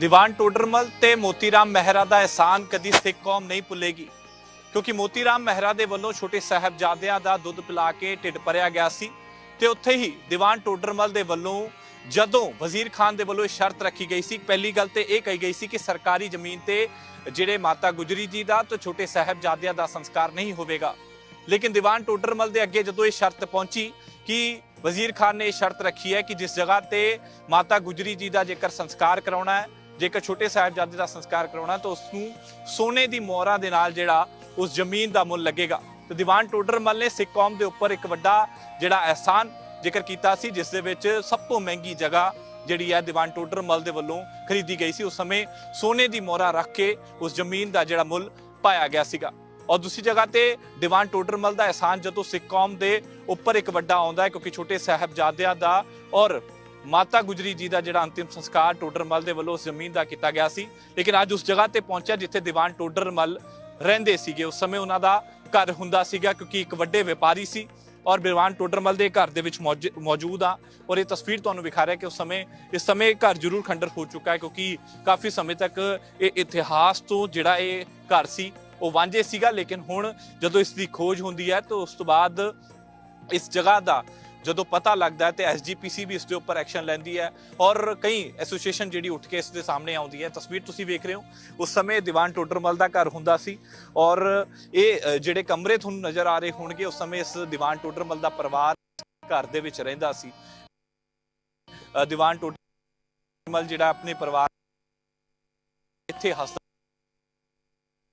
ਦੀਵਾਨ ਟੋਡਰਮਲ ਤੇ ਮੋਤੀਰਾਮ ਮਹਿਰਾ ਦਾ ਅਹਿਸਾਨ ਕਦੀ ਸਿੱਖ ਕੌਮ ਨਹੀਂ ਭੁੱਲੇਗੀ, ਕਿਉਂਕਿ ਮੋਤੀਰਾਮ ਮਹਿਰਾ ਦੇ ਵੱਲੋਂ ਛੋਟੇ ਸਾਹਿਬਜ਼ਾਦਿਆਂ ਦਾ ਦੁੱਧ ਪਿਲਾ ਕੇ ਢਿੱਡ ਭਰਿਆ ਗਿਆ ਸੀ ਤੇ ਉੱਥੇ ਹੀ ਦੀਵਾਨ ਟੋਡਰਮਲ ਦੇ ਵੱਲੋਂ ਜਦੋਂ ਵਜ਼ੀਰ ਖਾਨ ਦੇ ਵੱਲੋਂ ਇਹ ਸ਼ਰਤ ਰੱਖੀ ਗਈ ਸੀ, ਪਹਿਲੀ ਗੱਲ ਤੇ ਇਹ ਕਹੀ ਗਈ ਸੀ ਕਿ ਸਰਕਾਰੀ ਜ਼ਮੀਨ ਤੇ ਜਿਹੜੇ ਮਾਤਾ ਗੁਜਰੀ ਜੀ ਦਾ ਤੇ ਛੋਟੇ ਸਾਹਿਬਜ਼ਾਦਿਆਂ ਦਾ ਸੰਸਕਾਰ ਨਹੀਂ ਹੋਵੇਗਾ। ਲੇਕਿਨ ਦੀਵਾਨ ਟੋਡਰਮਲ ਦੇ ਅੱਗੇ ਜਦੋਂ ਇਹ ਸ਼ਰਤ ਪਹੁੰਚੀ ਕਿ ਵਜ਼ੀਰ ਖਾਨ ਨੇ ਇਹ ਸ਼ਰਤ ਰੱਖੀ ਹੈ ਕਿ ਜਿਸ ਜਗ੍ਹਾ ਤੇ ਮਾਤਾ ਗੁਜਰੀ ਜੀ ਦਾ ਜੇਕਰ ਸੰਸਕਾਰ ਕਰਾਉਣਾ ਹੈ ਜੇਕਰ ਛੋਟੇ ਸਾਹਿਬਜ਼ਾਦੇ ਦਾ ਸੰਸਕਾਰ ਕਰਾਉਣਾ ਤਾਂ ਉਸ ਨੂੰ ਸੋਨੇ ਦੀ ਮੋਹਰਾਂ ਦੇ ਨਾਲ ਜਿਹੜਾ ਉਸ ਜ਼ਮੀਨ ਦਾ ਮੁੱਲ ਲੱਗੇਗਾ। ਤੇ ਦੀਵਾਨ ਟੋਡਰਮਲ ਨੇ ਸਿੱਖ ਕੌਮ ਦੇ ਉੱਪਰ ਇੱਕ ਵੱਡਾ ਜਿਹੜਾ ਅਹਿਸਾਨ ਜ਼ਿਕਰ ਕੀਤਾ ਸੀ, ਜਿਸ ਦੇ ਵਿੱਚ ਸਭ ਤੋਂ ਮਹਿੰਗੀ ਜਗ੍ਹਾ ਜਿਹੜੀ ਹੈ ਦੀਵਾਨ ਟੋਡਰਮਲ ਦੇ ਵੱਲੋਂ ਖਰੀਦੀ ਗਈ ਸੀ। ਉਸ ਸਮੇਂ ਸੋਨੇ ਦੀ ਮੋਹਰਾਂ ਰੱਖ ਕੇ ਉਸ ਜ਼ਮੀਨ ਦਾ ਜਿਹੜਾ ਮੁੱਲ ਪਾਇਆ ਗਿਆ ਸੀਗਾ। ਔਰ ਦੂਸਰੀ ਜਗ੍ਹਾ ਤੇ ਦੀਵਾਨ ਟੋਡਰਮਲ ਦਾ ਅਹਿਸਾਨ ਜਦੋਂ ਸਿੱਖ ਕੌਮ ਦੇ ਉੱਪਰ ਇੱਕ ਵੱਡਾ ਆਉਂਦਾ ਹੈ, ਕਿਉਂਕਿ ਛੋਟੇ ਸਾਹਿਬਜ਼ਾਦਿਆਂ ਦਾ ਔਰ ਮਾਤਾ ਗੁਜਰੀ ਜੀ ਦਾ ਜਿਹੜਾ ਅੰਤਿਮ ਸੰਸਕਾਰ ਟੋਡਰਮਲ ਦੇ ਵੱਲੋਂ ਉਸ ਜ਼ਮੀਨ ਦਾ ਕੀਤਾ ਗਿਆ ਸੀ। ਲੇਕਿਨ ਅੱਜ ਉਸ ਜਗ੍ਹਾ ਤੇ ਪਹੁੰਚਿਆ ਜਿੱਥੇ ਦੀਵਾਨ ਟੋਡਰਮਲ ਰਹਿੰਦੇ ਸੀਗੇ। ਉਸ ਸਮੇਂ ਉਹਨਾਂ ਦਾ ਘਰ ਹੁੰਦਾ ਸੀਗਾ ਕਿਉਂਕਿ ਇੱਕ ਵੱਡੇ ਵਪਾਰੀ ਸੀ ਔਰ ਦੀਵਾਨ ਟੋਡਰਮਲ ਦੇ ਘਰ ਦੇ ਵਿੱਚ ਮੌਜੂਦ ਆ। ਔਰ ਇਹ ਤਸਵੀਰ ਤੁਹਾਨੂੰ ਵਿਖਾ ਰਿਹਾ ਕਿ ਉਸ ਸਮੇਂ, ਇਸ ਸਮੇਂ ਘਰ ਜ਼ਰੂਰ ਖੰਡਰ ਹੋ ਚੁੱਕਾ ਹੈ ਕਿਉਂਕਿ ਕਾਫੀ ਸਮੇਂ ਤੱਕ ਇਹ ਇਤਿਹਾਸ ਤੋਂ ਜਿਹੜਾ ਇਹ ਘਰ ਸੀ, ਉਹ ਵਾਂਝੇ ਸੀਗਾ। ਲੇਕਿਨ ਹੁਣ ਜਦੋਂ ਇਸ ਦੀ ਖੋਜ ਹੁੰਦੀ ਹੈ ਤਾਂ ਉਸ ਤੋਂ ਬਾਅਦ ਇਸ ਜਗ੍ਹਾ ਦਾ ਜਦੋਂ ਪਤਾ ਲੱਗਦਾ ਹੈ ਤੇ ਐਸਜੀਪੀਸੀ ਵੀ ਇਸ ਦੇ ਉੱਪਰ ਐਕਸ਼ਨ ਲੈਂਦੀ ਹੈ ਔਰ ਕਈ ਐਸੋਸੀਏਸ਼ਨ ਜਿਹੜੀ ਉੱਠ ਕੇ ਇਸ ਦੇ ਸਾਹਮਣੇ ਆਉਂਦੀ ਹੈ। ਤਸਵੀਰ ਤੁਸੀਂ ਵੇਖ ਰਹੇ ਹੋ। ਉਸ ਸਮੇਂ ਦੀਵਾਨ ਟੋਡਰਮਲ ਦਾ ਘਰ ਹੁੰਦਾ ਸੀ ਔਰ ਇਹ ਜਿਹੜੇ ਕਮਰੇ ਤੁਹਾਨੂੰ ਨਜ਼ਰ ਆ ਰਹੇ ਹੋਣਗੇ, ਉਸ ਸਮੇਂ ਇਸ ਦੀਵਾਨ ਟੋਡਰਮਲ ਦਾ ਪਰਿਵਾਰ ਘਰ ਦੇ ਵਿੱਚ ਰਹਿੰਦਾ ਸੀ। ਦੀਵਾਨ ਟੋਡਰਮਲ ਜਿਹੜਾ ਆਪਣੇ ਪਰਿਵਾਰ ਇੱਥੇ ਹੱਸਦਾ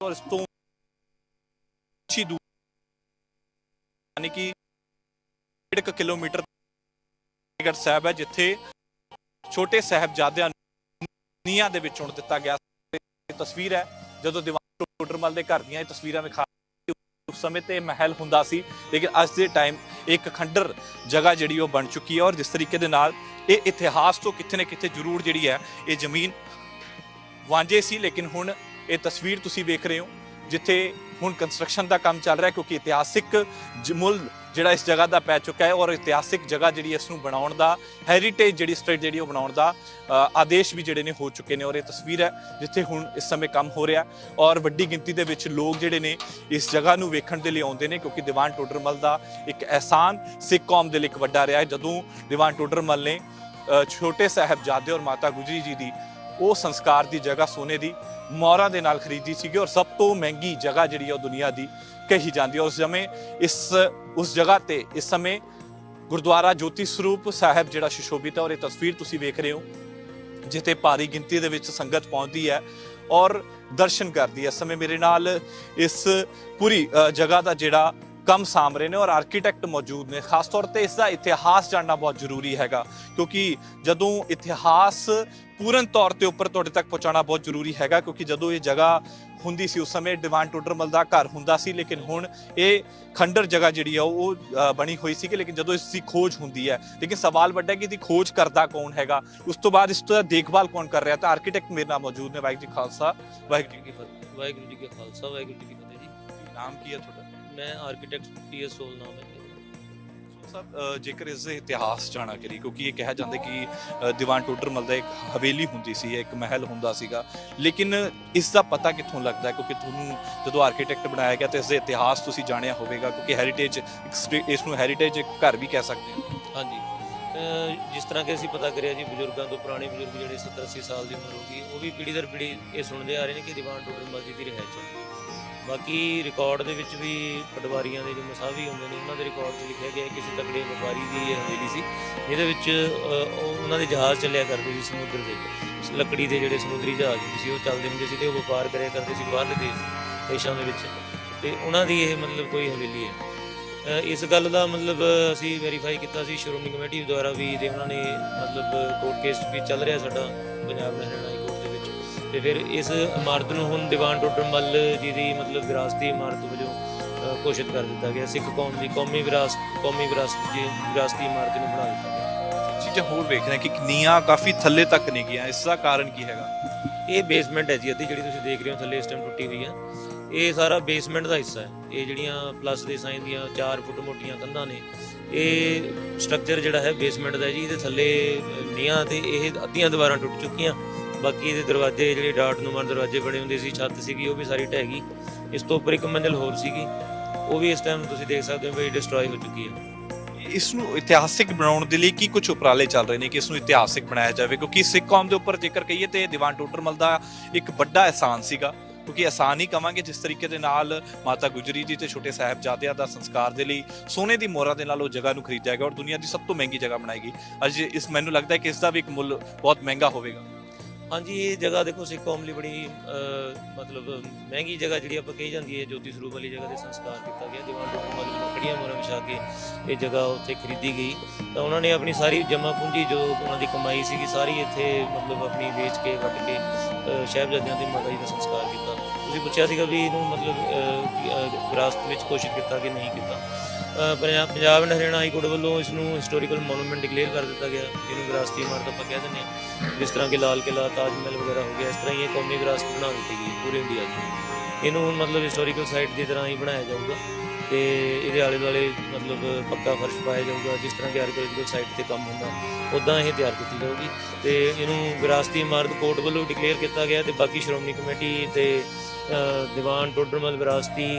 ਔਰ ਇਸ ਤੋਂ ਅੱਛੀ ਦੂਰ ਯਾਨੀ ਕਿ 1.5 ਕਿਲੋਮੀਟਰ ਗੜ ਸਾਹਿਬ ਹੈ, ਜਿੱਥੇ ਛੋਟੇ ਸਾਹਿਬਜ਼ਾਦਿਆਂ ਨੂੰ ਨੀਹਾਂ ਦੇ ਵਿੱਚ ਚੁਣ ਦਿੱਤਾ ਗਿਆ ਇਹ ਤਸਵੀਰ ਹੈ, ਜਦੋਂ ਦੀਵਾਨ ਟੋਡਰਮਲ ਦੇ ਘਰ ਦੀਆਂ ਇਹ ਤਸਵੀਰਾਂ ਵਿਖਾ ਉਸ ਸਮੇਂ ਤੇ ਮਹਿਲ ਹੁੰਦਾ ਸੀ, ਲੇਕਿਨ ਅੱਜ ਦੇ ਟਾਈਮ ਇੱਕ ਖੰਡਰ ਜਗ੍ਹਾ ਜਿਹੜੀ ਉਹ ਬਣ ਚੁੱਕੀ ਹੈ ਔਰ ਜਿਸ ਤਰੀਕੇ ਦੇ ਨਾਲ ਇਹ ਇਤਿਹਾਸ ਤੋਂ ਕਿੱਥੇ ਨਾ ਕਿਤੇ ਜ਼ਰੂਰ ਜਿਹੜੀ ਹੈ, ਇਹ ਜ਼ਮੀਨ ਵਾਂਝੇ ਸੀ, ਲੇਕਿਨ ਹੁਣ ਇਹ ਤਸਵੀਰ ਤੁਸੀਂ ਵੇਖ ਰਹੇ ਹੋ, ਜਿੱਥੇ ਹੁਣ ਕੰਸਟਰਕਸ਼ਨ ਦਾ ਕੰਮ ਚੱਲ ਰਿਹਾ ਕਿਉਂਕਿ ਇਤਿਹਾਸਿਕ ਜ- ਮੁੱਲ ਜਿਹੜਾ ਇਸ ਜਗ੍ਹਾ ਦਾ ਪੈ ਚੁੱਕਾ ਹੈ ਔਰ ਇਤਿਹਾਸਿਕ ਜਗ੍ਹਾ ਜਿਹੜੀ ਇਸ ਨੂੰ ਬਣਾਉਣ ਦਾ ਹੈਰੀਟੇਜ ਜਿਹੜੀ ਸਟੇਟ ਜਿਹੜੀ ਉਹ ਬਣਾਉਣ ਦਾ ਆਦੇਸ਼ ਵੀ ਜਿਹੜੇ ਨੇ ਹੋ ਚੁੱਕੇ ਨੇ ਔਰ ਇਹ ਤਸਵੀਰ ਹੈ ਜਿੱਥੇ ਹੁਣ ਇਸ ਸਮੇਂ ਕੰਮ ਹੋ ਰਿਹਾ ਔਰ ਵੱਡੀ ਗਿਣਤੀ ਦੇ ਵਿੱਚ ਲੋਕ ਜਿਹੜੇ ਨੇ ਇਸ ਜਗ੍ਹਾ ਨੂੰ ਵੇਖਣ ਦੇ ਲਈ ਆਉਂਦੇ ਨੇ ਕਿਉਂਕਿ ਦੀਵਾਨ ਟੋਡਰਮਲ ਦਾ ਇੱਕ ਅਹਿਸਾਨ ਸਿੱਖ ਕੌਮ ਦੇ ਲਈ ਇੱਕ ਵੱਡਾ ਰਿਹਾ ਹੈ। ਜਦੋਂ ਦੀਵਾਨ ਟੋਡਰਮਲ ਨੇ ਛੋਟੇ ਸਾਹਿਬਜ਼ਾਦੇ ਔਰ ਮਾਤਾ ਗੁਜਰੀ ਜੀ ਦੀ ਉਹ ਸੰਸਕਾਰ ਦੀ ਜਗ੍ਹਾ ਸੋਨੇ ਦੀ ਮੋਹਰਾਂ ਦੇ ਨਾਲ ਖਰੀਦੀ ਸੀਗੀ ਔਰ ਸਭ ਤੋਂ ਮਹਿੰਗੀ ਜਗ੍ਹਾ ਜਿਹੜੀ ਹੈ ਉਹ ਦੁਨੀਆ ਦੀ ਕਹੀ ਜਾਂਦੀ ਹੈ। ਉਸ ਸਮੇਂ ਇਸ ਉਸ ਜਗ੍ਹਾ ਤੇ ਇਸ ਸਮੇਂ ਗੁਰਦੁਆਰਾ ਜੋਤੀ ਸਰੂਪ ਸਾਹਿਬ ਜਿਹੜਾ ਸ਼ਿਸ਼ੋਭਿਤ ਹੈ ਔਰ ਇਹ ਤਸਵੀਰ ਤੁਸੀਂ ਵੇਖ ਰਹੇ ਹੋ, ਜਿੱਥੇ ਭਾਰੀ ਗਿਣਤੀ ਦੇ ਵਿੱਚ ਸੰਗਤ ਪਹੁੰਚਦੀ ਹੈ ਔਰ ਦਰਸ਼ਨ ਕਰਦੀ ਹੈ। ਇਸ ਸਮੇਂ ਮੇਰੇ ਨਾਲ ਇਸ ਪੂਰੀ ਜਗ੍ਹਾ ਦਾ ਜਿਹੜਾ ਕੰਮ ਸਾਂਭ ਰਹੇ ਨੇ ਔਰ ਆਰਕੀਟੈਕਟ ਮੌਜੂਦ ਨੇ। ਖਾਸ ਤੌਰ ਤੇ ਇਸ ਦਾ ਇਤਿਹਾਸ ਜਾਣਨਾ ਬਹੁਤ ਜ਼ਰੂਰੀ ਹੈਗਾ, ਕਿਉਂਕਿ ਜਦੋਂ ਇਤਿਹਾਸ ਪੂਰਨ ਤੌਰ ਤੇ ਉੱਪਰ ਤੁਹਾਡੇ ਤੱਕ ਪਹੁੰਚਾਉਣਾ ਬਹੁਤ ਜ਼ਰੂਰੀ ਹੈਗਾ, ਕਿਉਂਕਿ ਜਦੋਂ ਇਹ ਜਗ੍ਹਾ ਹੁੰਦੀ ਸੀ ਉਸ ਸਮੇਂ ਦੀਵਾਨ ਟੋਡਰਮਲ ਦਾ ਘਰ ਹੁੰਦਾ ਸੀ ਲੇਕਿਨ ਹੁਣ ਇਹ ਖੰਡਰ ਜਗ੍ਹਾ ਜਿਹੜੀ ਆ ਉਹ ਬਣੀ ਹੋਈ ਸੀ ਕਿ ਲੇਕਿਨ ਜਦੋਂ ਇਸ ਦੀ ਖੋਜ ਹੁੰਦੀ ਹੈ ਲੇਕਿਨ ਸਵਾਲ ਵੱਡਾ ਕਿ ਇਹਦੀ ਖੋਜ ਕਰਦਾ ਕੌਣ ਹੈਗਾ? ਉਸ ਤੋਂ ਬਾਅਦ ਇਸ ਦਾ ਦੇਖਭਾਲ ਕੌਣ ਕਰ ਰਿਹਾ? ਤਾਂ ਆਰਕੀਟੈਕਟ ਮੇਰੇ ਨਾਲ ਮੌਜੂਦ ਨੇ ਵਾਹਿਗੁਰੂ ਜੀ ਖਾਲਸਾ ਵਾਹਿਗੁਰੂ ਜੀ ਕੀ ਫਤਿਹ। ਵਾਹਿਗੁਰੂ ਜੀ ਕਾ ਖਾਲਸਾ ਵਾਹਿਗੁਰੂ ਜੀ ਕੀ ਫਤਿਹ ਜੀ। ਨਾਮ ਕੀ ਹੈ ਤੁਹਾਡਾ? ਮੈਂ ਆਰਕੀਟੈਕਟ ਪੀਐਸ ਸੋਲ ਨਾਮ ਹੈ। ਸਾਹਿਬ ਜੇਕਰ ਇਸ ਦੇ ਇਤਿਹਾਸ ਜਾਣਾ ਕਰੀ ਕਿਉਂਕਿ ਇਹ ਕਿਹਾ ਜਾਂਦਾ ਕਿ ਦੀਵਾਨ ਟੋਡਰਮਲ ਦਾ ਇੱਕ ਹਵੇਲੀ ਹੁੰਦੀ ਸੀ, ਇੱਕ ਮਹਿਲ ਹੁੰਦਾ ਸੀਗਾ। ਲੇਕਿਨ ਇਸ ਦਾ ਪਤਾ ਕਿੱਥੋਂ ਲੱਗਦਾ ਕਿਉਂਕਿ ਤੁਹਾਨੂੰ ਜਦੋਂ ਆਰਕੀਟੈਕਟ ਬਣਾਇਆ ਗਿਆ ਤੇ ਇਸ ਦੇ ਇਤਿਹਾਸ ਤੁਸੀਂ ਜਾਣਿਆ ਹੋਵੇਗਾ, ਕਿਉਂਕਿ ਹੈਰੀਟੇਜ ਇਸ ਨੂੰ ਹੈਰੀਟੇਜ ਘਰ ਵੀ ਕਹਿ ਸਕਦੇ ਹਾਂ। ਹਾਂਜੀ। ਜਿਸ ਤਰ੍ਹਾਂ ਕਿ ਅਸੀਂ ਪਤਾ ਕਰਿਆ ਜੀ, ਬਜ਼ੁਰਗਾਂ ਤੋਂ ਪੁਰਾਣੇ ਬਜ਼ੁਰਗ ਜਿਹੜੇ 70 80 ਸਾਲ ਦੀ ਉਮਰ ਹੋ ਗਈ, ਉਹ ਵੀ ਪੀੜ੍ਹੀ ਦਰ ਪੀੜ੍ਹੀ ਇਹ ਸੁਣਦੇ ਆ ਰਹੇ ਨੇ ਕਿ ਦੀਵਾਨ ਟੋਡਰਮਲ ਮਸਜਿਦ ਦੀ ਰਿਹਾਇਸ਼ ਹੈ। ਬਾਕੀ ਰਿਕਾਰਡ ਦੇ ਵਿੱਚ ਵੀ ਪਟਵਾਰੀਆਂ ਦੇ ਜੋ ਮਸਾਵੀ ਹੁੰਦੇ ਨੇ ਉਹਨਾਂ ਦੇ ਰਿਕਾਰਡ 'ਚ ਲਿਖਿਆ ਗਿਆ ਹੈ ਕਿਸੇ ਤਕੜੇ ਵਪਾਰੀ ਦੀ ਇਹ ਹਵੇਲੀ ਸੀ ਜਿਹਦੇ ਵਿੱਚ ਅਹ, ਉਹ ਉਹਨਾਂ ਦੇ ਜਹਾਜ਼ ਚੱਲਿਆ ਕਰਦੇ ਸੀ ਸਮੁੰਦਰ ਦੇ ਲੱਕੜੀ ਦੇ ਜਿਹੜੇ ਸਮੁੰਦਰੀ ਜਹਾਜ਼ ਹੁੰਦੇ ਸੀ ਉਹ ਚੱਲਦੇ ਹੁੰਦੇ ਸੀ ਤੇ ਉਹ ਵਪਾਰ ਕਰਿਆ ਕਰਦੇ ਸੀ ਬਾਹਰਲੇ ਦੇਸ਼ ਦੇਸ਼ਾਂ ਦੇ ਵਿੱਚ। ਤੇ ਉਹਨਾਂ ਦੀ ਇਹ ਮਤਲਬ ਕੋਈ ਹਵੇਲੀ ਹੈ। ਅ, ਇਸ ਗੱਲ ਦਾ ਮਤਲਬ ਅਸੀਂ ਵੈਰੀਫਾਈ ਕੀਤਾ ਸੀ ਸ਼੍ਰੋਮਣੀ ਕਮੇਟੀ ਦੁਆਰਾ ਵੀ ਤੇ ਉਹਨਾਂ ਨੇ ਮਤਲਬ ਕੋਰਟ ਕੇਸ ਵੀ ਚੱਲ ਰਿਹਾ ਸਾਡਾ ਪੰਜਾਬ ਹਰਿਆਣਾ ਤੇ ਫਿਰ ਇਸ ਇਮਾਰਤ ਨੂੰ ਹੁਣ ਦੀਵਾਨ ਟੋਡਰਮਲ ਜੀ ਦੀ ਮਤਲਬ ਵਿਰਾਸਤੀ ਇਮਾਰਤ ਵਜੋਂ ਘੋਸ਼ਿਤ ਕਰ ਦਿੱਤਾ ਗਿਆ ਸਿੱਖ ਕੌਮ ਦੀ ਕੌਮੀ ਵਿਰਾਸਤ ਕੌਮੀ ਵਿਰਾਸਤ ਜੀ ਵਿਰਾਸਤੀ ਇਮਾਰਤ ਨੂੰ ਬਣਾ ਦਿੱਤਾ ਗਿਆ। ਚੀਜ਼ਾਂ ਹੋਰ ਵੇਖ ਰਹੇ ਕਿ ਨੀਆਂ ਕਾਫੀ ਥੱਲੇ ਤੱਕ ਨਹੀਂ ਗਿਆ ਇਸ ਦਾ ਕਾਰਨ ਕੀ ਹੈਗਾ? ਇਹ ਬੇਸਮੈਂਟ ਹੈ ਜੀ ਅੱਧੀ ਜਿਹੜੀ ਤੁਸੀਂ ਦੇਖ ਰਹੇ ਹੋ ਥੱਲੇ ਇਸ ਟਾਈਮ ਟੁੱਟੀ ਹੋਈ ਹੈ। ਇਹ ਸਾਰਾ ਬੇਸਮੈਂਟ ਦਾ ਹਿੱਸਾ ਹੈ। ਇਹ ਜਿਹੜੀਆਂ ਪਲੱਸ ਦੇ ਸਾਈਜ਼ ਦੀਆਂ 4 ਫੁੱਟ ਮੋਟੀਆਂ ਕੰਧਾਂ ਨੇ ਇਹ ਸਟਰਕਚਰ ਜਿਹੜਾ ਹੈ ਬੇਸਮੈਂਟ ਦਾ ਜੀ ਇਹਦੇ ਥੱਲੇ ਨੀਹਾਂ ਤੇ ਇਹ ਅੱਧੀਆਂ ਦੀਵਾਰਾਂ ਟੁੱਟ ਚੁੱਕੀਆਂ। ਬਾਕੀ ਇਹਦੇ ਦਰਵਾਜ਼ੇ ਜਿਹੜੇ ਡਾਟ ਨੂਮਾ ਦਰਵਾਜ਼ੇ ਬਣੇ ਹੁੰਦੇ ਸੀ, ਛੱਤ ਸੀਗੀ, ਉਹ ਵੀ ਸਾਰੀ ਢਹਿ ਗਈ। ਇਸ ਤੋਂ ਉੱਪਰ ਇੱਕ ਮੰਜ਼ਿਲ ਹੋਰ ਸੀਗੀ। ਉਹ ਵੀ ਇਸ ਟਾਈਮ ਤੁਸੀਂ ਦੇਖ ਸਕਦੇ ਹੋ ਵੀ ਡਿਸਟਰੋਏ ਹੋ ਚੁੱਕੀ ਹੈ। ਇਸ ਨੂੰ ਇਤਿਹਾਸਿਕ ਬਣਾਉਣ ਦੇ ਲਈ ਕੀ ਕੁਝ ਉਪਰਾਲੇ ਚੱਲ ਰਹੇ ਨੇ ਕਿ ਇਸ ਨੂੰ ਇਤਿਹਾਸਿਕ ਬਣਾਇਆ ਜਾਵੇ? ਕਿਉਂਕਿ ਸਿੱਖ ਕੌਮ ਦੇ ਉੱਪਰ ਜੇਕਰ ਕਹੀਏ ਤੇ ਦੀਵਾਨ ਟੋਡਰਮਲ ਦਾ ਇੱਕ ਵੱਡਾ ਅਹਿਸਾਨ ਸੀਗਾ। ਕਿਉਂਕਿ ਆਸਾਨ ਹੀ ਕਵਾਂਗੇ ਜਿਸ ਤਰੀਕੇ ਦੇ ਨਾਲ ਮਾਤਾ ਗੁਜਰੀ ਜੀ ਤੇ ਛੋਟੇ ਸਾਹਿਬਜ਼ਾਦਿਆਂ ਦਾ ਸੰਸਕਾਰ ਦੇ ਲਈ ਸੋਨੇ ਦੀ ਮੋਹਰਾਂ ਦੇ ਨਾਲ ਉਹ ਜਗ੍ਹਾ ਨੂੰ ਖਰੀਦਿਆ ਗਿਆ ਔਰ ਦੁਨੀਆ ਦੀ ਸਭ ਤੋਂ ਮਹਿੰਗੀ ਜਗ੍ਹਾ ਬਣਾਈ ਗਈ। ਅੱਜ ਇਸ ਮੈਨੂੰ ਲੱਗਦਾ ਹੈ ਕਿ ਇਸ ਦਾ ਵੀ ਇੱਕ ਮੁੱਲ ਬਹੁਤ ਮਹਿੰਗਾ ਹੋਵੇਗਾ। ਹਾਂਜੀ ਇਹ ਜਗ੍ਹਾ ਦੇਖੋ ਸਿੱਖ ਕੌਮ ਲਈ ਬੜੀ ਮਤਲਬ ਮਹਿੰਗੀ ਜਗ੍ਹਾ ਜਿਹੜੀ ਆਪਾਂ ਕਹੀ ਜਾਂਦੀ ਹੈ ਜੋਤੀ ਸਰੂਪ ਵਾਲੀ ਜਗ੍ਹਾ ਤੇ ਸੰਸਕਾਰ ਕੀਤਾ ਗਿਆ। ਦੀਵਾਨ ਟੋਡਰ ਮੱਲ ਵੱਲੋਂ ਖੜੀਆਂ ਵਿਛਾ ਕੇ ਇਹ ਜਗ੍ਹਾ ਉੱਥੇ ਖਰੀਦੀ ਗਈ। ਤਾਂ ਉਹਨਾਂ ਨੇ ਆਪਣੀ ਸਾਰੀ ਜਮ੍ਹਾਂ ਪੂੰਜੀ ਜੋ ਉਹਨਾਂ ਦੀ ਕਮਾਈ ਸੀਗੀ ਸਾਰੀ ਇੱਥੇ ਮਤਲਬ ਆਪਣੀ ਵੇਚ ਕੇ ਵੱਟ ਕੇ ਅਹ, ਸਾਹਿਬਜ਼ਾਦਿਆਂ ਦੀ ਮਾਤਾ ਜੀ ਦਾ ਸੰਸਕਾਰ ਕੀਤਾ। ਤੁਸੀਂ ਪੁੱਛਿਆ ਸੀਗਾ ਵੀ ਇਹਨੂੰ ਮਤਲਬ ਵਿਰਾਸਤ ਵਿੱਚ ਕੋਸ਼ਿਸ਼ ਕੀਤਾ ਕਿ ਨਹੀਂ ਕੀਤਾ? Punjab Punjab and Haryana high court ਵੱਲੋਂ ਇਸ ਨੂੰ ਹਿਸਟੋਰੀਕਲ ਮੋਨੂਮੈਂਟ ਡਿਕਲੇਅਰ ਕਰ ਦਿੱਤਾ ਗਿਆ। ਜਿਹਨੂੰ ਵਿਰਾਸਤੀ ਇਮਾਰਤ ਆਪਾਂ ਕਹਿ ਦਿੰਦੇ ਹਾਂ। ਜਿਸ ਤਰ੍ਹਾਂ ਕਿ ਲਾਲ ਕਿਲਾ ਤਾਜ ਮਹਿਲ ਵਗੈਰਾ ਹੋ ਗਿਆ, ਇਸ ਤਰ੍ਹਾਂ ਹੀ ਇਹ ਕੌਮੀ ਵਿਰਾਸਤ ਬਣਾ ਦਿੱਤੀ ਗਈ ਪੂਰੇ ਇੰਡੀਆ 'ਚ ਇਹਨੂੰ ਹੁਣ ਮਤਲਬ ਹਿਸਟੋਰੀਕਲ ਸਾਈਟ ਦੀ ਤਰ੍ਹਾਂ ਹੀ ਬਣਾਇਆ ਜਾਊਗਾ ਤੇ ਇਹਦੇ ਆਲੇ ਦੁਆਲੇ ਮਤਲਬ ਪੱਕਾ ਫਰਸ਼ ਪਾਇਆ ਜਾਊਗਾ। ਜਿਸ ਤਰ੍ਹਾਂ ਕਿ ਆਰਕੀਓਲੋਜੀਕਲ ਸਾਈਟ ਤੇ ਕੰਮ ਹੁੰਦਾ ਉਦਾਂ ਇਹ ਤਿਆਰ ਕੀਤੀ ਜਾਊਗੀ। ਤੇ ਇਹਨੂੰ ਵਿਰਾਸਤੀ ਇਮਾਰਤ ਕੋਰਟ ਵੱਲੋਂ ਡਿਕਲੇਅਰ ਕੀਤਾ ਗਿਆ ਤੇ ਬਾਕੀ ਸ਼੍ਰੋਮਣੀ ਕਮੇਟੀ ਤੇ ਦੀਵਾਨ ਟੋਡਰਮਲ ਵਿਰਾਸਤੀ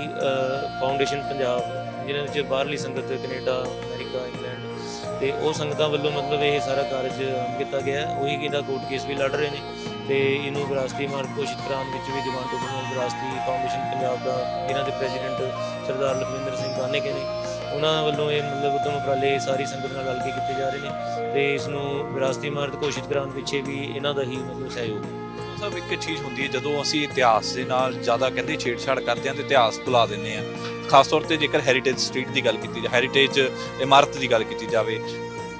ਫਾਊਂਡੇਸ਼ਨ ਪੰਜਾਬ ਜਿਹਨਾਂ ਵਿੱਚ ਬਾਹਰਲੀ ਸੰਗਤ ਕੈਨੇਡਾ, ਅਮਰੀਕਾ, ਇੰਗਲੈਂਡ ਤੇ ਉਹ ਸੰਗਤਾਂ ਵੱਲੋਂ ਮਤਲਬ ਇਹ ਸਾਰਾ ਕਾਰਜ ਕੀਤਾ ਗਿਆ ਉਹੀ ਕਿਹਦਾ ਕੋਰਟ ਕੇਸ ਵੀ ਲੜ ਰਹੇ ਨੇ ਤੇ ਇਹਨੂੰ ਵਿਰਾਸਤੀ ਮਾਰਗ ਘੋਸ਼ਿਤ ਕਰਾਉਣ ਵਿੱਚ ਵੀ ਦੀਵਾਨ ਟੋਡਰਮਲ ਵਿਰਾਸਤੀ ਫਾਊਂਡੇਸ਼ਨ ਪੰਜਾਬ ਦਾ, ਇਹਨਾਂ ਦੇ ਪ੍ਰੈਜ਼ੀਡੈਂਟ ਸਰਦਾਰ ਲਖਵਿੰਦਰ ਸਿੰਘ ਕਾਨੇਕੇ ਨੇ। ਉਹਨਾਂ ਵੱਲੋਂ ਇਹ ਮਤਲਬ ਉਦਮ ਉਪਰਾਲੇ ਸਾਰੀ ਸੰਗਤ ਨਾਲ ਰਲ ਕੇ ਕੀਤੇ ਜਾ ਰਹੇ ਨੇ ਤੇ ਇਸ ਨੂੰ ਵਿਰਾਸਤੀ ਇਮਾਰਤ ਘੋਸ਼ਿਤ ਕਰਾਉਣ ਪਿੱਛੇ ਵੀ ਇਹਨਾਂ ਦਾ ਹੀ ਮਤਲਬ ਸਹਿਯੋਗ ਹੈ। ਸਭ ਇੱਕ ਚੀਜ਼ ਹੁੰਦੀ ਹੈ, ਜਦੋਂ ਅਸੀਂ ਇਤਿਹਾਸ ਦੇ ਨਾਲ ਜ਼ਿਆਦਾ ਕਹਿੰਦੇ ਛੇੜਛਾੜ ਕਰਦੇ ਹਾਂ ਤੇ ਇਤਿਹਾਸ ਭੁਲਾ ਦਿੰਦੇ ਆ ਖਾਸ ਤੌਰ ਤੇ ਜੇਕਰ ਹੈਰੀਟੇਜ ਸਟਰੀਟ ਦੀ ਗੱਲ ਕੀਤੀ ਜਾਵੇ ਹੈਰੀਟੇਜ ਇਮਾਰਤ ਦੀ ਗੱਲ ਕੀਤੀ ਜਾਵੇ,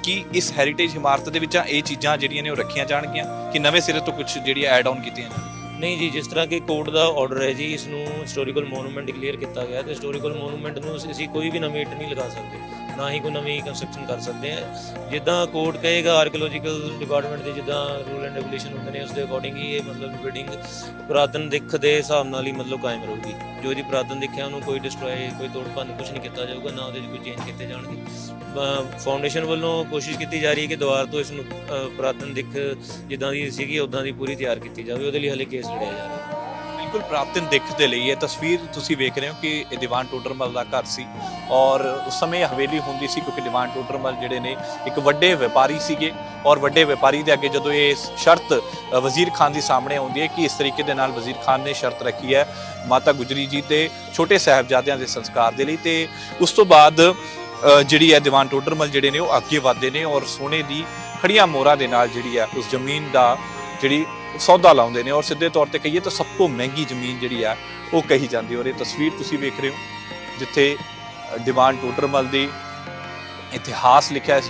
ਕਿ ਇਸ ਹੈਰੀਟੇਜ ਇਮਾਰਤ ਦੇ ਵਿੱਚ ਇਹ ਚੀਜ਼ਾਂ ਜਿਹੜੀਆਂ ਨੇ ਉਹ ਰੱਖੀਆਂ ਜਾਣਗੀਆਂ? ਕਿ ਨਵੇਂ ਸਿਰੇ ਤੋਂ ਕੁਝ ਜਿਹੜੀਆਂ ਐਡ ਆਨ ਕੀਤੀਆਂ ਜਾਣਗੀਆਂ ਨਹੀਂ ਜੀ, ਜਿਸ ਤਰ੍ਹਾਂ ਕਿ ਕੋਰਟ ਦਾ ਆਰਡਰ ਹੈ ਜੀ, ਇਸ ਨੂੰ ਹਿਸਟੋਰੀਕਲ ਮੋਨੂਮੈਂਟ ਡਿਕਲੇਅਰ ਕੀਤਾ ਗਿਆ ਤੇ ਹਿਸਟੋਰੀਕਲ ਮੋਨੂਮੈਂਟ ਨੂੰ ਅਸੀਂ ਕੋਈ ਵੀ ਨਵੀਂ ਇੱਟ ਨਹੀਂ ਲਗਾ ਸਕਦੇ। ਨਾ ਹੀ ਕੋਈ ਨਵੀਂ ਕੰਸਟਰਕਸ਼ਨ ਕਰ ਸਕਦੇ ਹਾਂ ਜਿੱਦਾਂ ਕੋਰਟ ਕਹੇਗਾ ਆਰਕੀਓਲੋਜੀਕਲ ਡਿਪਾਰਟਮੈਂਟ ਦੇ ਜਿੱਦਾਂ ਰੂਲ ਐਂਡ ਰੈਗੂਲੇਸ਼ਨ ਹੁੰਦੇ ਨੇ ਉਸ ਦੇ ਅਕੋਰਡਿੰਗ ਹੀ ਇਹ ਮਤਲਬ ਬਿਲਡਿੰਗ ਪੁਰਾਤਨ ਦਿੱਖ ਦੇ ਹਿਸਾਬ ਨਾਲ ਹੀ ਮਤਲਬ ਕਾਇਮ ਰਹੂਗੀ। ਜੋ ਇਹਦੀ ਪੁਰਾਤਨ ਦਿੱਖਿਆ, ਉਹਨੂੰ ਕੋਈ ਡਿਸਟਰੋਏ ਕੋਈ ਤੋੜ ਭੰਨ ਕੁਝ ਨਹੀਂ ਕੀਤਾ ਜਾਊਗਾ, ਨਾ ਉਹਦੇ 'ਚ ਕੋਈ ਚੇਂਜ ਕੀਤੇ ਜਾਣਗੇ। ਫਾਊਂਡੇਸ਼ਨ ਵੱਲੋਂ ਕੋਸ਼ਿਸ਼ ਕੀਤੀ ਜਾ ਰਹੀ ਹੈ ਕਿ ਦੁਬਾਰਾ ਤੋਂ ਇਸ ਨੂੰ ਪੁਰਾਤਨ ਦਿੱਖ ਜਿੱਦਾਂ ਦੀ ਸੀਗੀ ਉਦਾਂ ਦੀ ਪੂਰੀ ਤਿਆਰ ਕੀਤੀ ਜਾਵੇ। ਉਹਦੇ ਲਈ ਹਲੇ ਕੇਸ ਲੜਿਆ ਜਾ ਰਿਹਾ। ਹੈ ਬਿਲਕੁਲ ਪ੍ਰਾਪਤਨ ਦਿੱਖ ਦੇ ਲਈ ਇਹ ਤਸਵੀਰ ਤੁਸੀਂ ਵੇਖ ਰਹੇ ਹੋ ਕਿ ਇਹ ਦੀਵਾਨ ਟੋਡਰਮਲ ਦਾ ਘਰ ਸੀ ਔਰ ਉਸ ਸਮੇਂ ਇਹ ਹਵੇਲੀ ਹੁੰਦੀ ਸੀ ਕਿਉਂਕਿ ਦੀਵਾਨ ਟੋਡਰਮਲ ਜਿਹੜੇ ਨੇ ਇੱਕ ਵੱਡੇ ਵਪਾਰੀ ਸੀਗੇ ਔਰ ਵੱਡੇ ਵਪਾਰੀ ਦੇ ਅੱਗੇ ਜਦੋਂ ਇਹ ਸ਼ਰਤ ਵਜ਼ੀਰ ਖਾਨ ਦੀ ਸਾਹਮਣੇ ਆਉਂਦੀ ਹੈ ਕਿ ਇਸ ਤਰੀਕੇ ਦੇ ਨਾਲ ਵਜ਼ੀਰ ਖਾਨ ਨੇ ਸ਼ਰਤ ਰੱਖੀ ਹੈ ਮਾਤਾ ਗੁਜਰੀ ਜੀ ਤੇ ਛੋਟੇ ਸਾਹਿਬਜ਼ਾਦਿਆਂ ਦੇ ਸੰਸਕਾਰ ਦੇ ਲਈ ਤੇ ਉਸ ਤੋਂ ਬਾਅਦ ਜਿਹੜੀ ਹੈ ਦੀਵਾਨ ਟੋਡਰਮਲ ਜਿਹੜੇ ਨੇ ਉਹ ਅੱਗੇ ਵਧਦੇ ਨੇ ਔਰ ਸੋਨੇ ਦੀ ਖੜੀਆਂ ਮੋਹਰਾਂ ਦੇ ਨਾਲ ਜਿਹੜੀ ਹੈ ਉਸ ਜ਼ਮੀਨ ਦਾ ਜਿਹੜੀ ਸੌਦਾ ਲਾਉਂਦੇ ਨੇ ਔਰ ਸਿੱਧੇ ਤੌਰ ਤੇ ਕਹੀਏ ਤਾਂ ਸਭ ਤੋਂ ਮਹਿੰਗੀ ਜ਼ਮੀਨ ਜਿਹੜੀ ਆ ਉਹ ਕਹੀ ਜਾਂਦੀ ਔਰ ਇਹ ਤਸਵੀਰ ਤੁਸੀਂ ਵੇਖ ਰਹੇ ਹੋ ਜਿੱਥੇ ਅ, ਦੀਵਾਨ ਟੋਡਰਮਲ ਦੀ ਇਤਿਹਾਸ ਲਿਖਿਆ ਇਸ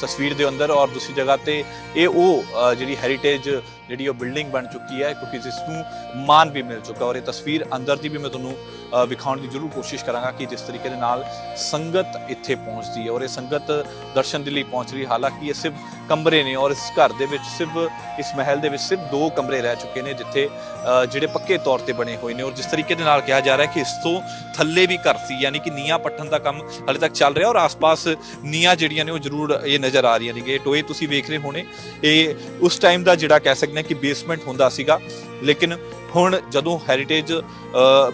ਤਸਵੀਰ ਦੇ ਅੰਦਰ ਔਰ ਦੂਸਰੀ ਜਗ੍ਹਾ ਤੇ ਇਹ ਉਹ ਜਿਹੜੀ ਹੈਰੀਟੇਜ ਜਿਹੜੀ ਉਹ ਬਿਲਡਿੰਗ ਬਣ ਚੁੱਕੀ ਹੈ ਕਿਉਂਕਿ ਜਿਸ ਨੂੰ ਮਾਨ ਵੀ ਮਿਲ ਚੁੱਕਾ ਔਰ ਇਹ ਤਸਵੀਰ ਅੰਦਰ ਦੀ ਵੀ ਮੈਂ ਤੁਹਾਨੂੰ ਵਿਖਾਉਣ ਦੀ ਜ਼ਰੂਰ ਕੋਸ਼ਿਸ਼ ਕਰਾਂਗਾ ਕਿ ਜਿਸ ਤਰੀਕੇ ਦੇ ਨਾਲ ਸੰਗਤ ਇੱਥੇ ਪਹੁੰਚਦੀ ਹੈ ਔਰ ਇਹ ਸੰਗਤ ਦਰਸ਼ਨ ਦੇ ਲਈ ਪਹੁੰਚ ਰਹੀ ਹਾਲਾਂਕਿ ਇਹ ਸਿਰਫ ਕਮਰੇ ਨੇ ਔਰ ਇਸ ਘਰ ਦੇ ਵਿੱਚ ਸਿਰਫ, ਇਸ ਮਹਿਲ ਦੇ ਵਿੱਚ ਸਿਰਫ ਦੋ ਕਮਰੇ ਰਹਿ ਚੁੱਕੇ ਨੇ ਜਿੱਥੇ ਜਿਹੜੇ ਪੱਕੇ ਤੌਰ ਤੇ ਬਣੇ ਹੋਏ ਨੇ ਔਰ ਜਿਸ ਤਰੀਕੇ ਦੇ ਨਾਲ ਕਿਹਾ ਜਾ ਰਿਹਾ ਹੈ ਕਿ ਇਸ ਤੋਂ ਥੱਲੇ ਵੀ ਘਰ ਸੀ, ਯਾਨੀ ਕਿ ਨੀਆਂ ਪੱਟਣ ਦਾ ਕੰਮ ਹਾਲੇ ਤੱਕ ਚੱਲ ਰਿਹਾ ਔਰ ਆਸ-ਪਾਸ ਨੀਆਂ ਜਿਹੜੀਆਂ ਨੇ ਉਹ ਜ਼ਰੂਰ ਇਹ ਨਜ਼ਰ ਆ ਰਹੀਆਂ ਨੇ। ਇਹ ਟੋਏ ਤੁਸੀਂ ਵੇਖ ਰਹੇ ਹੋਣੇ। ਇਹ ਉਸ ਟਾਈਮ ਦਾ ਜਿਹੜਾ ਕਹਿ ਸਕਦੇ ਹਾਂ ਕਿ ਬੇਸਮੈਂਟ ਹੁੰਦਾ ਸੀਗਾ। ਲੇਕਿਨ ਹੁਣ ਜਦੋਂ ਹੈਰੀਟੇਜ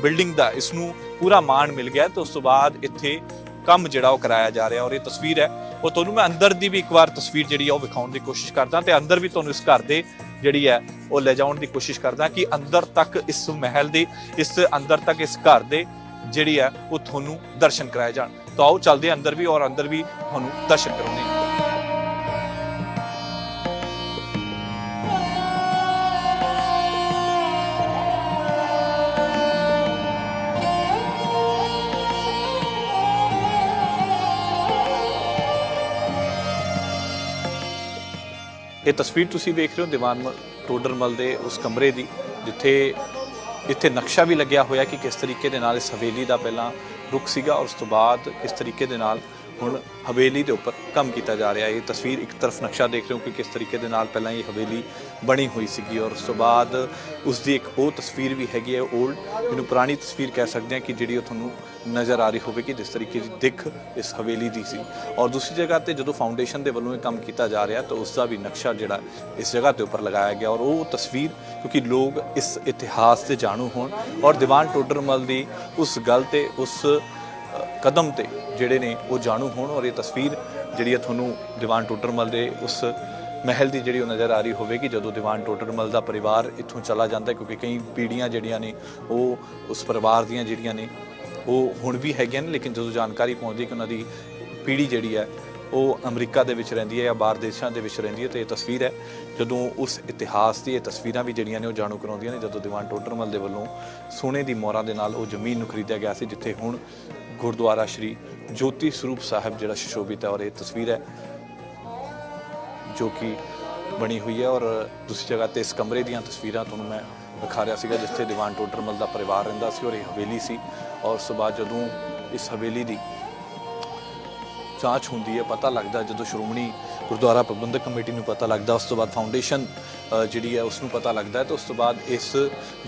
ਬਿਲਡਿੰਗ ਦਾ ਇਸ ਨੂੰ ਪੂਰਾ ਮਾਣ ਮਿਲ ਗਿਆ, ਤਾਂ ਉਸ ਤੋਂ ਬਾਅਦ ਇੱਥੇ ਕੰਮ ਜਿਹੜਾ ਉਹ ਕਰਾਇਆ ਜਾ ਰਿਹਾ ਔਰ ਇਹ ਤਸਵੀਰ ਹੈ। ਉਹ ਤੁਹਾਨੂੰ ਮੈਂ ਅੰਦਰ ਦੀ ਵੀ ਇੱਕ ਵਾਰ ਤਸਵੀਰ ਜਿਹੜੀ ਆ ਉਹ ਵਿਖਾਉਣ ਦੀ ਕੋਸ਼ਿਸ਼ ਕਰਦਾ ਤੇ ਅੰਦਰ ਵੀ ਤੁਹਾਨੂੰ ਇਸ ਘਰ ਦੇ ਜਿਹੜੀ ਹੈ ਉਹ ਲੈ ਜਾਣ ਦੀ ਕੋਸ਼ਿਸ਼ ਕਰਦਾ ਕਿ ਅੰਦਰ ਤੱਕ ਇਸ ਮਹਿਲ ਦੇ, ਇਸ ਅੰਦਰ ਤੱਕ ਇਸ ਘਰ ਦੇ ਜਿਹੜੀ ਹੈ ਉਹ ਤੁਹਾਨੂੰ ਦਰਸ਼ਨ ਕਰਾਏ ਜਾਣ। ਤਾਂ ਆਓ ਚੱਲਦੇ ਅੰਦਰ ਵੀ ਔਰ ਅੰਦਰ ਵੀ ਤੁਹਾਨੂੰ ਦਰਸ਼ਨ ਕਰਾਉਂਦੇ ਹਾਂ। ਇਹ ਤਸਵੀਰ ਤੁਸੀਂ ਵੇਖ ਰਹੇ ਹੋ ਦੀਵਾਨ ਟੋਡਰਮਲ ਦੇ ਉਸ ਕਮਰੇ ਦੀ, ਜਿੱਥੇ ਇੱਥੇ ਨਕਸ਼ਾ ਵੀ ਲੱਗਿਆ ਹੋਇਆ ਕਿ ਕਿਸ ਤਰੀਕੇ ਦੇ ਨਾਲ ਇਸ ਹਵੇਲੀ ਦਾ ਪਹਿਲਾਂ ਰੁਖ ਸੀਗਾ ਔਰ ਉਸ ਤੋਂ ਬਾਅਦ ਕਿਸ ਤਰੀਕੇ ਦੇ ਨਾਲ ਹੁਣ ਹਵੇਲੀ ਦੇ ਉੱਪਰ ਕੰਮ ਕੀਤਾ ਜਾ ਰਿਹਾ। ਹੈ ਇਹ ਤਸਵੀਰ ਇੱਕ ਤਰਫ ਨਕਸ਼ਾ ਦੇਖ ਰਹੇ ਹੋ ਕਿ ਕਿਸ ਤਰੀਕੇ ਦੇ ਨਾਲ ਪਹਿਲਾਂ ਇਹ ਹਵੇਲੀ ਬਣੀ ਹੋਈ ਸੀਗੀ ਔਰ ਉਸ ਤੋਂ ਬਾਅਦ ਉਸ ਦੀ ਇੱਕ ਉਹ ਤਸਵੀਰ ਵੀ ਹੈਗੀ ਹੈ 올ਡ ਇਹਨੂੰ ਪੁਰਾਣੀ ਤਸਵੀਰ ਕਹਿ ਸਕਦੇ ਹਾਂ ਕਿ ਜਿਹੜੀ ਉਹ ਤੁਹਾਨੂੰ ਨਜ਼ਰ ਆ ਰਹੀ ਹੋਵੇਗੀ, ਜਿਸ ਤਰੀਕੇ ਦੀ ਦਿੱਖ ਇਸ ਹਵੇਲੀ ਦੀ ਸੀ। ਔਰ ਦੂਸਰੀ ਜਗ੍ਹਾ ਤੇ ਜਦੋਂ ਫਾਊਂਡੇਸ਼ਨ ਦੇ ਵੱਲੋਂ ਇਹ ਕੰਮ ਕੀਤਾ ਜਾ ਰਿਹਾ, ਤਾਂ ਉਸ ਦਾ ਵੀ ਨਕਸ਼ਾ ਜਿਹੜਾ ਇਸ ਜਗ੍ਹਾ ਦੇ ਉੱਪਰ ਲਗਾਇਆ ਗਿਆ ਔਰ ਉਹ ਤਸਵੀਰ, ਕਿਉਂਕਿ ਲੋਕ ਇਸ ਇਤਿਹਾਸ ਤੇ ਜਾਣੂ ਹੋਣ ਔਰ ਦੀਵਾਨ ਟੋਡਰਮਲ ਦੀ ਉਸ ਗੱਲ ਤੇ ਉਸ ਕਦਮ ਤੇ ਜਿਹੜੇ ਨੇ ਉਹ ਜਾਣੂ ਹੋਣ ਔਰ ਇਹ ਤਸਵੀਰ ਜਿਹੜੀ ਹੈ ਤੁਹਾਨੂੰ ਦੀਵਾਨ ਟੋਟਰਮਲ ਦੇ ਉਸ ਮਹਿਲ ਦੀ ਜਿਹੜੀ ਉਹ ਨਜ਼ਰ ਆ ਰਹੀ ਹੋਵੇਗੀ, ਜਦੋਂ ਦੀਵਾਨ ਟੋਡਰਮਲ ਦਾ ਪਰਿਵਾਰ ਇੱਥੋਂ ਚਲਾ ਜਾਂਦਾ ਕਿਉਂਕਿ ਕਈ ਪੀੜ੍ਹੀਆਂ ਜਿਹੜੀਆਂ ਨੇ ਉਹ ਉਸ ਪਰਿਵਾਰ ਦੀਆਂ ਜਿਹੜੀਆਂ ਨੇ, ਉਹ ਹੁਣ ਵੀ ਹੈਗੀਆਂ ਨੇ, ਲੇਕਿਨ ਜਦੋਂ ਜਾਣਕਾਰੀ ਪਹੁੰਚਦੀ ਕਿ ਉਹਨਾਂ ਦੀ ਪੀੜ੍ਹੀ ਜਿਹੜੀ ਹੈ, ਉਹ ਅਮਰੀਕਾ ਦੇ ਵਿੱਚ ਰਹਿੰਦੀ ਹੈ ਜਾਂ ਬਾਹਰ ਦੇਸ਼ਾਂ ਦੇ ਵਿੱਚ ਰਹਿੰਦੀ ਹੈ, ਤੇ ਇਹ ਤਸਵੀਰ ਹੈ, ਜਦੋਂ ਉਸ ਇਤਿਹਾਸ ਦੀ ਇਹ ਤਸਵੀਰਾਂ ਵੀ ਜਿਹੜੀਆਂ ਨੇ ਉਹ ਜਾਣੂ ਕਰਾਉਂਦੀਆਂ ਨੇ, ਜਦੋਂ ਦੀਵਾਨ ਟੋਡਰਮਲ ਦੇ ਵੱਲੋਂ ਸੋਨੇ ਦੀ ਮੋਹਰਾਂ ਦੇ ਨਾਲ ਉਹ ਜ਼ਮੀਨ ਨੂੰ ਖਰੀਦਿਆ ਗਿਆ ਸੀ, ਜਿੱਥੇ ਹੁਣ ਗੁਰਦੁਆਰਾ ਸ਼੍ਰੀ ਜੋਤੀ ਸਰੂਪ ਸਾਹਿਬ, ਜਿਹੜਾ ਸ਼ੋਭਿਤ ਹੈ ਔਰ ਇਹ ਤਸਵੀਰ ਹੈ, ਜੋ ਕਿ ਬਣੀ ਹੋਈ ਹੈ ਔਰ ਦੂਸਰੀ ਜਗ੍ਹਾ ਤੇ ਇਸ ਕਮਰੇ ਦੀਆਂ ਤਸਵੀਰਾਂ ਤੁਹਾਨੂੰ ਮੈਂ ਵਿਖਾ ਰਿਹਾ ਸੀਗਾ, ਜਿੱਥੇ ਦੀਵਾਨ ਟੋਡਰਮਲ ਦਾ ਪਰਿਵਾਰ ਰਹਿੰਦਾ ਸੀ ਔਰ ਇਹ ਹਵੇਲੀ ਸੀ ਔਰ ਉਸ ਤੋਂ ਬਾਅਦ ਜਦੋਂ ਇਸ ਹਵੇਲੀ ਦੀ ਜਾਂਚ ਹੁੰਦੀ ਹੈ, ਪਤਾ ਲੱਗਦਾ ਜਦੋਂ ਸ਼੍ਰੋਮਣੀ ਗੁਰਦੁਆਰਾ ਪ੍ਰਬੰਧਕ ਕਮੇਟੀ ਨੂੰ ਪਤਾ ਲੱਗਦਾ ਉਸ ਤੋਂ ਬਾਅਦ ਫਾਊਂਡੇਸ਼ਨ ਜਿਹੜੀ ਹੈ ਉਸ ਨੂੰ ਪਤਾ ਲੱਗਦਾ ਹੈ ਤੇ ਉਸ ਤੋਂ ਬਾਅਦ ਇਸ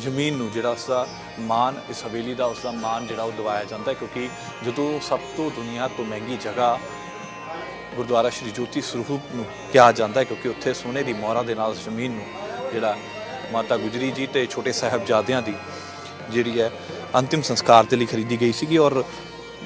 ਜ਼ਮੀਨ ਨੂੰ, ਜਿਹੜਾ ਉਸ ਦਾ ਮਾਨ, ਇਸ ਹਵੇਲੀ ਦਾ ਉਸ ਦਾ ਮਾਨ ਜਿਹੜਾ ਉਹ ਦਿਵਾਇਆ ਜਾਂਦਾ ਹੈ। ਕਿਉਂਕਿ ਜਦੋਂ ਸਭ ਤੋਂ ਦੁਨੀਆ ਤੋਂ ਮਹਿੰਗੀ ਜਗ੍ਹਾ ਗੁਰਦੁਆਰਾ ਸ਼੍ਰੀ ਜੋਤੀ ਸਰੂਪ ਨੂੰ ਕਿਹਾ ਜਾਂਦਾ ਹੈ, ਕਿਉਂਕਿ ਉੱਥੇ ਸੋਨੇ ਦੀ ਮੋਹਰਾਂ ਦੇ ਨਾਲ ਜ਼ਮੀਨ ਨੂੰ ਜਿਹੜਾ ਮਾਤਾ ਗੁਜਰੀ ਜੀ ਤੇ ਛੋਟੇ ਸਾਹਿਬਜ਼ਾਦਿਆਂ ਦੀ ਜਿਹੜੀ ਹੈ, ਅੰਤਿਮ ਸੰਸਕਾਰ ਦੇ ਲਈ ਖਰੀਦੀ ਗਈ ਸੀਗੀ ਔਰ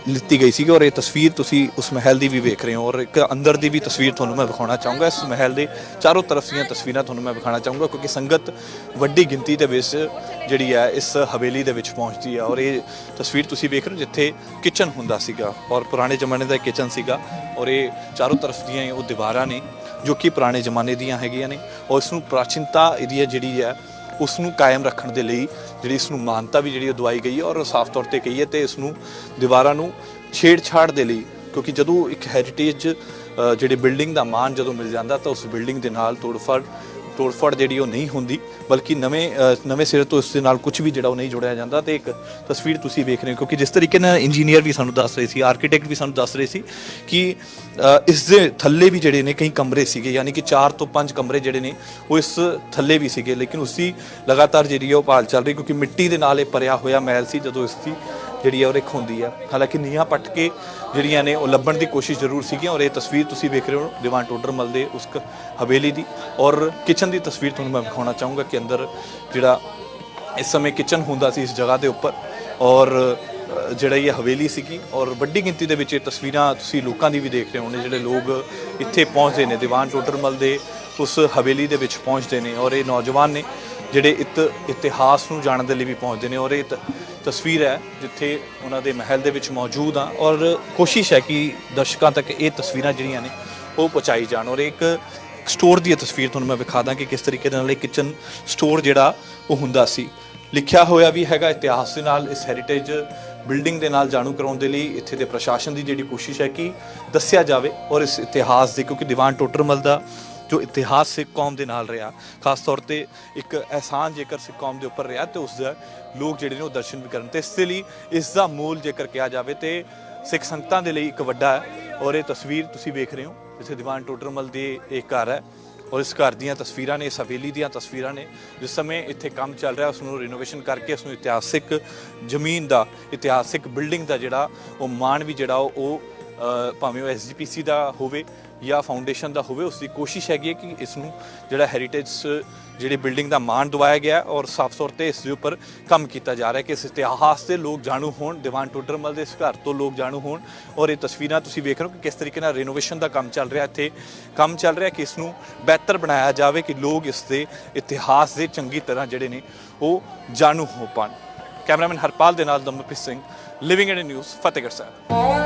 ਲਿੱਤੀ ਗਈ ਸੀਗੀ ਔਰ ਇਹ ਤਸਵੀਰ ਤੁਸੀਂ ਉਸ ਮਹਿਲ ਦੀ ਵੀ ਵੇਖ ਰਹੇ ਹੋ ਔਰ ਇੱਕ ਅੰਦਰ ਦੀ ਵੀ ਤਸਵੀਰ ਤੁਹਾਨੂੰ ਮੈਂ ਵਿਖਾਉਣਾ ਚਾਹੂੰਗਾ। ਇਸ ਮਹਿਲ ਦੇ ਚਾਰੋਂ ਤਰਫ ਦੀਆਂ ਤਸਵੀਰਾਂ ਤੁਹਾਨੂੰ ਮੈਂ ਵਿਖਾਉਣਾ ਚਾਹੂੰਗਾ ਕਿਉਂਕਿ ਸੰਗਤ ਵੱਡੀ ਗਿਣਤੀ ਦੇ ਵਿੱਚ ਜਿਹੜੀ ਹੈ ਇਸ ਹਵੇਲੀ ਦੇ ਵਿੱਚ ਪਹੁੰਚਦੀ ਹੈ ਔਰ ਇਹ ਤਸਵੀਰ ਤੁਸੀਂ ਵੇਖ ਰਹੇ ਹੋ ਜਿੱਥੇ ਕਿਚਨ ਹੁੰਦਾ ਸੀਗਾ ਔਰ ਪੁਰਾਣੇ ਜ਼ਮਾਨੇ ਦਾ ਕਿਚਨ ਸੀਗਾ ਔਰ ਇਹ ਚਾਰੋਂ ਤਰਫ ਦੀਆਂ ਉਹ ਦੀਵਾਰਾਂ ਨੇ ਜੋ ਕਿ ਪੁਰਾਣੇ ਜ਼ਮਾਨੇ ਦੀਆਂ ਹੈਗੀਆਂ ਨੇ ਔਰ ਇਸ ਨੂੰ ਪ੍ਰਾਚੀਨਤਾ ਇਹਦੀ ਹੈ ਜਿਹੜੀ ਹੈ ਉਸ ਨੂੰ ਕਾਇਮ ਰੱਖਣ ਦੇ ਲਈ ਜਿਹੜੀ ਇਸ ਨੂੰ ਮਾਨਤਾ ਵੀ ਜਿਹੜੀ ਉਹ ਦਵਾਈ ਗਈ ਹੈ ਔਰ ਸਾਫ਼ ਤੌਰ ਤੇ ਕਹੀ ਹੈ ਤੇ ਇਸ ਨੂੰ ਦੀਵਾਰਾਂ ਨੂੰ ਛੇੜਛਾੜ ਦੇ ਲਈ, ਕਿਉਂਕਿ ਜਦੋਂ ਇੱਕ ਹੈਰੀਟੇਜ ਜਿਹੜੇ ਬਿਲਡਿੰਗ ਦਾ ਮਾਨ ਜਦੋਂ ਮਿਲ ਜਾਂਦਾ ਤਾਂ ਉਸ ਬਿਲਡਿੰਗ ਦੇ ਨਾਲ ਤੋੜਫੜ ਤੋੜਫੜ ਜਿਹੜੀ ਉਹ ਨਹੀਂ ਹੁੰਦੀ ਬਲਕਿ ਨਵੇਂ ਨਵੇਂ ਸਿਰੇ ਤੋਂ ਇਸ ਦੇ ਨਾਲ ਕੁਝ ਵੀ ਜਿਹੜਾ ਉਹ ਨਹੀਂ ਜੋੜਿਆ ਜਾਂਦਾ ਤੇ ਇੱਕ ਤਸਵੀਰ ਤੁਸੀਂ ਵੇਖ ਰਹੇ ਹੋ ਕਿਉਂਕਿ ਜਿਸ ਤਰੀਕੇ ਨਾਲ ਇੰਜੀਨੀਅਰ ਵੀ ਸਾਨੂੰ ਦੱਸ ਰਹੇ ਸੀ ਆਰਕੀਟੈਕਟ ਵੀ ਸਾਨੂੰ ਦੱਸ ਰਹੇ ਸੀ ਕਿ ਅ, ਇਸ ਦੇ ਥੱਲੇ ਵੀ ਜਿਹੜੇ ਨੇ ਕਈ ਕਮਰੇ ਸੀਗੇ ਯਾਨੀ ਕਿ 4 ਤੋਂ 5 ਕਮਰੇ ਜਿਹੜੇ ਨੇ ਉਹ ਇਸ ਥੱਲੇ ਵੀ ਸੀਗੇ ਲੇਕਿਨ ਉਸਦੀ ਲਗਾਤਾਰ ਜਿਹੜੀ ਹੈ ਉਹ ਭਾਲ ਚੱਲ ਰਹੀ ਕਿਉਂਕਿ ਮਿੱਟੀ ਦੇ ਨਾਲ ਇਹ ਭਰਿਆ ਹੋਇਆ ਮਹਿਲ ਸੀ ਜਦੋਂ ਇਸ ਦੀ ਜਿਹੜੀ ਆ ਉਹ ਰਿਖ ਹੁੰਦੀ ਹੈ ਹਾਲਾਂਕਿ ਨੀਹਾਂ ਪੱਟ ਕੇ ਜਿਹੜੀਆਂ ਨੇ ਉਹ ਲੱਭਣ ਦੀ ਕੋਸ਼ਿਸ਼ ਜ਼ਰੂਰ ਸੀਗੀਆਂ ਔਰ ਇਹ ਤਸਵੀਰ ਤੁਸੀਂ ਵੇਖ ਰਹੇ ਹੋ, ਦੀਵਾਨ ਟੋਡਰਮਲ ਦੇ ਉਸ ਹਵੇਲੀ ਦੀ। ਔਰ ਕਿਚਨ ਦੀ ਤਸਵੀਰ ਤੁਹਾਨੂੰ ਮੈਂ ਵਿਖਾਉਣਾ ਚਾਹੂੰਗਾ ਕਿ ਅੰਦਰ ਜਿਹੜਾ ਇਸ ਸਮੇਂ ਕਿਚਨ ਹੁੰਦਾ ਸੀ ਇਸ ਜਗ੍ਹਾ ਦੇ ਉੱਪਰ ਔਰ ਜਿਹੜਾ ਇਹ ਹਵੇਲੀ ਸੀਗੀ ਔਰ ਵੱਡੀ ਗਿਣਤੀ ਦੇ ਵਿੱਚ ਇਹ ਤਸਵੀਰਾਂ ਤੁਸੀਂ ਲੋਕਾਂ ਦੀ ਵੀ ਦੇਖ ਰਹੇ ਹੋਣੇ, ਜਿਹੜੇ ਲੋਕ ਇੱਥੇ ਪਹੁੰਚਦੇ ਨੇ। ਦੀਵਾਨ ਟੋਡਰਮਲ ਦੇ ਉਸ ਹਵੇਲੀ ਦੇ ਵਿੱਚ ਪਹੁੰਚਦੇ ਨੇ ਔਰ ਇਹ ਨੌਜਵਾਨ ਨੇ ਜਿਹੜੇ ਇਤ, ਇਤਿਹਾਸ ਨੂੰ ਜਾਣਨ ਦੇ ਲਈ ਵੀ ਪਹੁੰਚਦੇ ਨੇ ਔਰ ਇਹ ਤਸਵੀਰ ਹੈ ਜਿੱਥੇ ਉਹਨਾਂ ਦੇ ਮਹਿਲ ਦੇ ਵਿੱਚ ਮੌਜੂਦ ਆ ਔਰ ਕੋਸ਼ਿਸ਼ ਹੈ ਕਿ ਦਰਸ਼ਕਾਂ ਤੱਕ ਇਹ ਤਸਵੀਰਾਂ ਜਿਹੜੀਆਂ ਨੇ ਉਹ ਪਹੁੰਚਾਈ ਜਾਣ ਔਰ ਇੱਕ ਸਟੋਰ ਦੀ ਇਹ ਤਸਵੀਰ ਤੁਹਾਨੂੰ ਮੈਂ ਵਿਖਾ ਦਾਂ ਕਿ ਕਿਸ ਤਰੀਕੇ ਦੇ ਨਾਲ ਇਹ ਕਿਚਨ ਸਟੋਰ ਜਿਹੜਾ ਉਹ ਹੁੰਦਾ ਸੀ। ਲਿਖਿਆ ਹੋਇਆ ਵੀ ਹੈਗਾ ਇਤਿਹਾਸ ਦੇ ਨਾਲ, ਇਸ ਹੈਰੀਟੇਜ ਬਿਲਡਿੰਗ ਦੇ ਨਾਲ ਜਾਣੂ ਕਰਾਉਣ ਦੇ ਲਈ ਇੱਥੇ ਦੇ ਪ੍ਰਸ਼ਾਸਨ ਦੀ ਜਿਹੜੀ ਕੋਸ਼ਿਸ਼ ਹੈ ਕਿ ਦੱਸਿਆ ਜਾਵੇ ਔਰ ਇਸ ਇਤਿਹਾਸ ਦੇ ਕਿਉਂਕਿ ਦੀਵਾਨ ਟੋਟਰਮਲ ਦਾ ਜੋ ਇਤਿਹਾਸ ਸਿੱਖ ਕੌਮ ਦੇ ਨਾਲ ਰਿਹਾ, ਖਾਸ ਤੌਰ ਤੇ ਇੱਕ ਅਹਿਸਾਨ ਜੇਕਰ ਸਿੱਖ ਕੌਮ ਦੇ ਉੱਪਰ ਰਿਹਾ, ਤੇ ਉਸ ਦਾ ਲੋਕ ਜਿਹੜੇ ਨੇ ਉਹ ਦਰਸ਼ਨ ਵੀ ਕਰਨ। ਤੇ ਇਸ ਦੇ ਲਈ ਇਸ ਦਾ ਮੂਲ ਜੇਕਰ ਕਿਹਾ ਜਾਵੇ ਤੇ ਸਿੱਖ ਸੰਗਤਾਂ ਦੇ ਲਈ ਇੱਕ ਵੱਡਾ ਹੈ, ਔਰ ਇਹ ਤਸਵੀਰ ਤੁਸੀਂ ਵੇਖ ਰਹੇ ਹੋ। ਜਿੱਥੇ ਦੀਵਾਨ ਟੋਡਰਮਲ ਦੇ ਇਹ ਘਰ ਹੈ, ਔਰ ਇਸ ਘਰ ਦੀਆਂ ਤਸਵੀਰਾਂ ਨੇ, ਇਸ ਹਵੇਲੀ ਦੀਆਂ ਤਸਵੀਰਾਂ ਨੇ, ਜਿਸ ਸਮੇਂ ਇੱਥੇ ਕੰਮ ਚੱਲ ਰਿਹਾ ਉਸ ਨੂੰ ਰਿਨੋਵੇਸ਼ਨ ਕਰਕੇ ਉਸ ਨੂੰ ਇਤਿਹਾਸਿਕ ਜ਼ਮੀਨ ਦਾ, ਇਤਿਹਾਸਿਕ ਬਿਲਡਿੰਗ ਦਾ ਜਿਹੜਾ ਉਹ ਮਾਣ ਵੀ ਜਿਹੜਾ ਉਹ- ਉਹ ਭਾਵੇਂ ਉਹ ਐਸਜੀਪੀਸੀ ਦਾ ਹੋਵੇ ਜਾਂ ਫਾਊਂਡੇਸ਼ਨ ਦਾ ਹੋਵੇ ਉਸ ਦੀ ਕੋਸ਼ਿਸ਼ ਹੈਗੀ ਹੈ ਕਿ ਇਸ ਨੂੰ ਜਿਹੜਾ ਹੈਰੀਟੇਜ ਜਿਹੜੀ ਬਿਲਡਿੰਗ ਦਾ ਮਾਣ ਦਵਾਇਆ ਗਿਆ ਔਰ ਸਾਫ਼ ਤੌਰ ਤੇ ਇਸ ਦੇ ਉੱਪਰ ਕੰਮ ਕੀਤਾ ਜਾ ਰਿਹਾ ਹੈ ਕਿ ਇਸ ਇਤਿਹਾਸ ਦੇ ਲੋਕ ਜਾਣੂ ਹੋਣ, ਦੀਵਾਨ ਟੋਡਰਮਲ ਦੇ ਇਸ ਘਰ ਤੋਂ ਲੋਕ ਜਾਣੂ ਹੋਣ ਔਰ ਇਹ ਤਸਵੀਰਾਂ ਤੁਸੀਂ ਵੇਖ ਰਹੇ ਹੋ ਕਿ ਕਿਸ ਤਰੀਕੇ ਨਾਲ ਰਿਨੋਵੇਸ਼ਨ ਦਾ ਕੰਮ ਚੱਲ ਰਿਹਾ ਇੱਥੇ ਕੰਮ ਚੱਲ ਰਿਹਾ ਕਿ ਇਸ ਨੂੰ ਬਿਹਤਰ ਬਣਾਇਆ ਜਾਵੇ ਕਿ ਲੋਕ ਇਸ ਦੇ ਇਤਿਹਾਸ ਦੇ ਚੰਗੀ ਤਰ੍ਹਾਂ ਜਿਹੜੇ ਨੇ ਉਹ ਜਾਣੂ ਹੋ ਪਾਣ। ਕੈਮਰਾਮੈਨ ਹਰਪਾਲ ਦੇ ਨਾਲ Damanpreet Singh living India news Fatehgarh Sahib.